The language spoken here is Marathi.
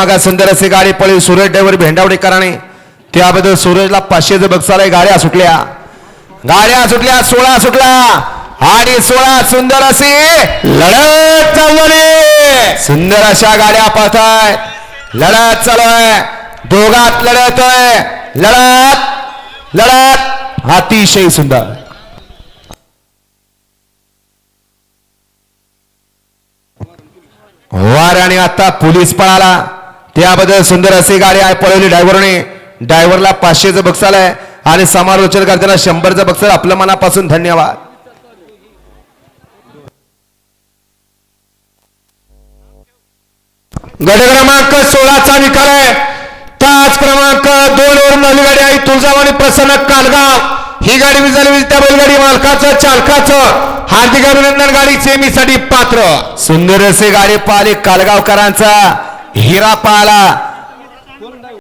मागा सुंदर असे गाडी पळी. सूरज ड्रायव्हर भेंडावडेकरांनी त्याबद्दल सूरजला पाचशेच बक्षाला गाड्या सुटल्या. गाड्या सुटल्या सोळा सुटला. आणि सोळा सुंदर असे लढत चालवली. सुंदर अशा गाड्या पाहताय. लढत चालू आहे दोघात लढत आहे लढत लढत. अतिशय सुंदर. वार आणि आता पोलीस पळाला. त्याबद्दल सुंदर अशी गाडी आहे पळवली ड्रायव्हरने. ड्रायव्हरला पाचशेचं बक्षाल आहे आणि समालोचन करताना शंभरचं बक्षाल आपल्या मनापासून धन्यवाद. गट क्रमांक सोळाचा निकाल आहे. तास क्रमांक दोन वरून नवी गाडी आहे तुळजावाणी प्रसन्न कालगाव. ही गाडी विजली त्या बैलगाडी मालकाचं चालकाचं. हार्दिक अभिनंदन गाडी सेमीसाठी पात्र. सुंदर असे गाडी पाहिले कालगावकरांचा. हिरा